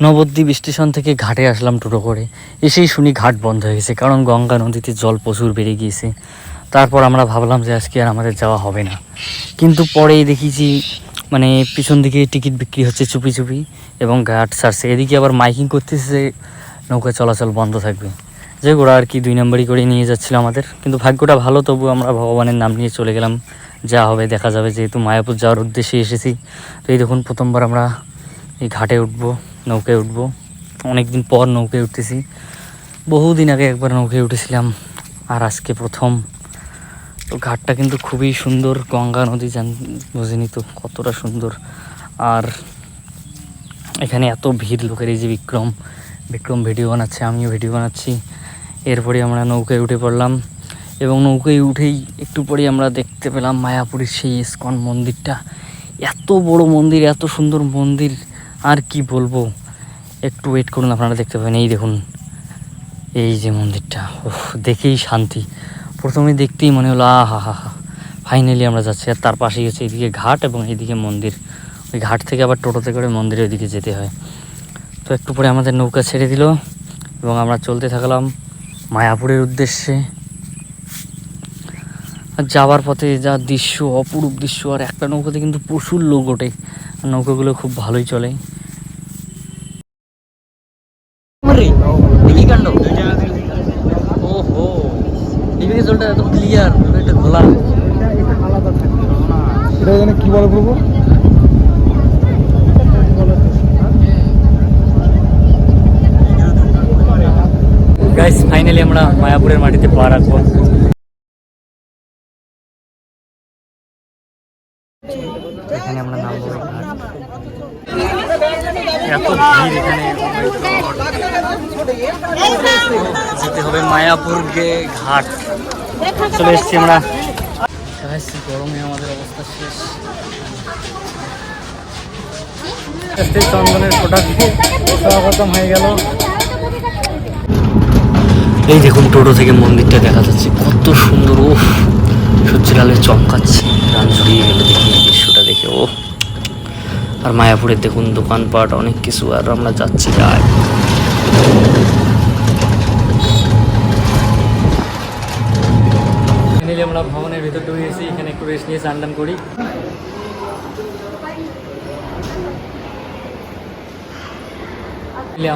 Nabadwip station থেকে ঘাটে আসলাম টোটো করে। এসেই শুনি ঘাট বন্ধ হয়ে গেছে, কারণ গঙ্গা নদীতে জল প্রচুর বেড়ে গিয়েছে। তারপর আমরা ভাবলাম যে আজকে আর আমাদের যাওয়া হবে না। কিন্তু পরেই দেখেছি মানে পিছন দিকে টিকিট বিক্রি হচ্ছে চুপি চুপি এবং ঘাট ছাড়ছে। এদিকে আবার মাইকিং করতেছে যে নৌকা চলাচল বন্ধ থাকবে। যে ওরা আর কি দুই নম্বরই করে নিয়ে যাচ্ছিল আমাদের। কিন্তু ভাগ্যটা ভালো তবু আমরা ভগবানের নাম নিয়ে চলে গেলাম। যা হবে, দেখা যাবে। যেহেতু মায়াপুর যাওয়ার উদ্দেশ্যে এসেছি, তো এই দেখুন, প্রথমবার আমরা এই ঘাটে উঠবো। নৌকায় উঠবো। অনেক দিন পর নৌকায় উঠতেছি। বহুদিন আগে একবার নৌকায় উঠেছিলাম, আর আজকে প্রথম। তো ঘাটটা কিন্তু খুবই সুন্দর, গঙ্গা নদী জান, বুঝিনি তো কতটা সুন্দর। আর এখানে এত ভিড়, লোকের এই যে বিক্রম বিক্রম ভিডিও বানাচ্ছে, আমিও ভিডিও বানাচ্ছি। এরপরে আমরা নৌকায় উঠে পড়লাম, এবং নৌকায় উঠেই একটু পরেই আমরা দেখতে পেলাম মায়াপুরের সেই ইস্কন মন্দিরটা। এত বড় মন্দির, এত সুন্দর মন্দির। আর কি বলব? একটু ওয়েট করুন, আপনারা দেখতে পাবেন। এই দেখুন, এই যে মন্দিরটা ওহ দেখেই শান্তি। প্রথমে দেখতেই মনে হলো, আহা হা হা ফাইনালি আমরা যাচ্ছি। আর তার পাশেই হচ্ছে এইদিকে ঘাট এবং এইদিকে মন্দির। ওই ঘাট থেকে আবার টোটোতে করে মন্দিরের ওইদিকে যেতে হয়। তো একটু পরে আমাদের নৌকা ছেড়ে দিল এবং আমরা চলতে থাকলাম মায়াপুরের উদ্দেশ্যে। আর যাওয়ার পথে যা দৃশ্য, অপরূপ দৃশ্য, আর একটা নৌকাতে কিন্তু প্রচুর লোক ওঠে। নৌকাগুলো খুব ভালোই চলে কি কাণ্ড ওহো জলটা একদম ক্লিয়ার এটা ঘোলা এটা জানি কি বলে প্রভু গাইস ফাইনালি আমরা মায়াপুরের মাটিতে পা রাখব। এখানে আমরা নামবো। এত ভিড় এখানে। যেতে হবে মায়াপুর গে ঘাট। চলে এসছি আমরা। গরমে আমাদের অবস্থা শেষ। হয়ে গেল। এই দেখুন, টোটো থেকে মন্দিরটা দেখা যাচ্ছে। কত সুন্দর ও সূর্যের আলোয় চমকাচ্ছে, প্রাণ জুড়িয়ে গেল দেখি এই দৃশ্যটা দেখে ও আর মায়াপুরে দেখুন দোকানপাট অনেক কিছু আর আমরা যাচ্ছি যাই আমরা ভবনের ভিতর ঢুকে গেছি এখানে একটু রেস্ট নিয়ে চান টান করি।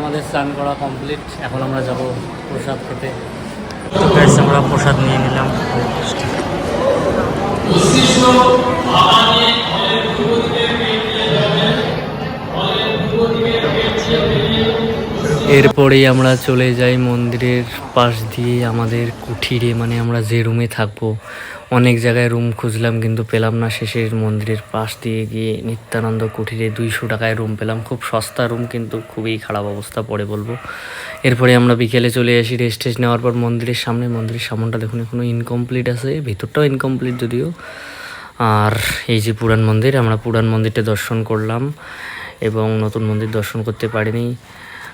আমাদের স্নান করা কমপ্লিট এখন আমরা যাব প্রসাদ খেতে। তো আমরা প্রসাদ নিয়ে নিলাম। এরপরেই আমরা চলে যাই মন্দিরের পাশ দিয়ে আমাদের কুঠিরে মানে আমরা যে রুমে থাকব। অনেক জায়গায় রুম খুঁজলাম, কিন্তু পেলাম না শেষের মন্দিরের পাশ দিয়ে গিয়ে নিত্যানন্দ কুঠিরে দুইশো টাকায় রুম পেলাম। খুব সস্তা রুম, কিন্তু খুবই খারাপ অবস্থা পরে বলব। এরপরে আমরা বিকেলে চলে আসি রেস্ট টেস্ট নেওয়ার পর মন্দিরের সামনে। মন্দিরের সামনটা দেখুন, এখনও ইনকমপ্লিট আছে, ভিতরটাও ইনকমপ্লিট যদিও। আর এই যে পুরান মন্দির, আমরা পুরান মন্দিরটা দর্শন করলাম এবং নতুন মন্দির দর্শন করতে পারিনি।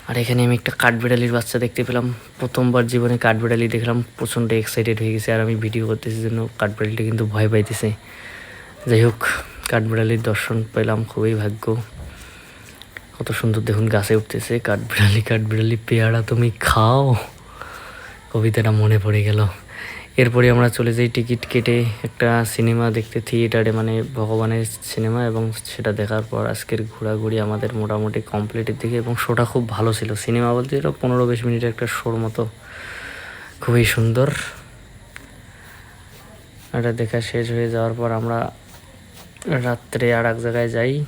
আর এখানে আমি একটা কাঠবিড়ালির বাচ্চা দেখতে পেলাম। প্রথমবার জীবনে কাঠবিড়ালি দেখলাম, প্রচণ্ড এক্সাইটেড হয়ে গেছে আর আমি ভিডিও করতেছি জন্য কাঠবিড়ালিটা কিন্তু ভয় পাইতেছে। যাই হোক, কাঠবিড়ালির দর্শন পেলাম, খুবই ভাগ্য। কত সুন্দর দেখুন, গাছে উঠতেছে, কাঠবিড়ালি কাঠবিড়ালি পেয়ারা তুমি খাও। কবিতাটা মনে পড়ে গেল। এরপরে আমরা চলে যাই টিকিট কেটে একটা সিনেমা দেখতে, থিয়েটারে মানে ভগবানের সিনেমা এবং সেটা দেখার পর আজকের ঘোরাঘুরি আমাদের মোটামুটি কমপ্লিটের দিকে এবং শোটা খুব ভালো ছিল। সিনেমা বলতে এটা পনেরো বিশ মিনিটের একটা শোর মতো। খুবই সুন্দর। এটা দেখা শেষ হয়ে যাওয়ার পর আমরা রাত্রে আর এক জায়গায় যাই।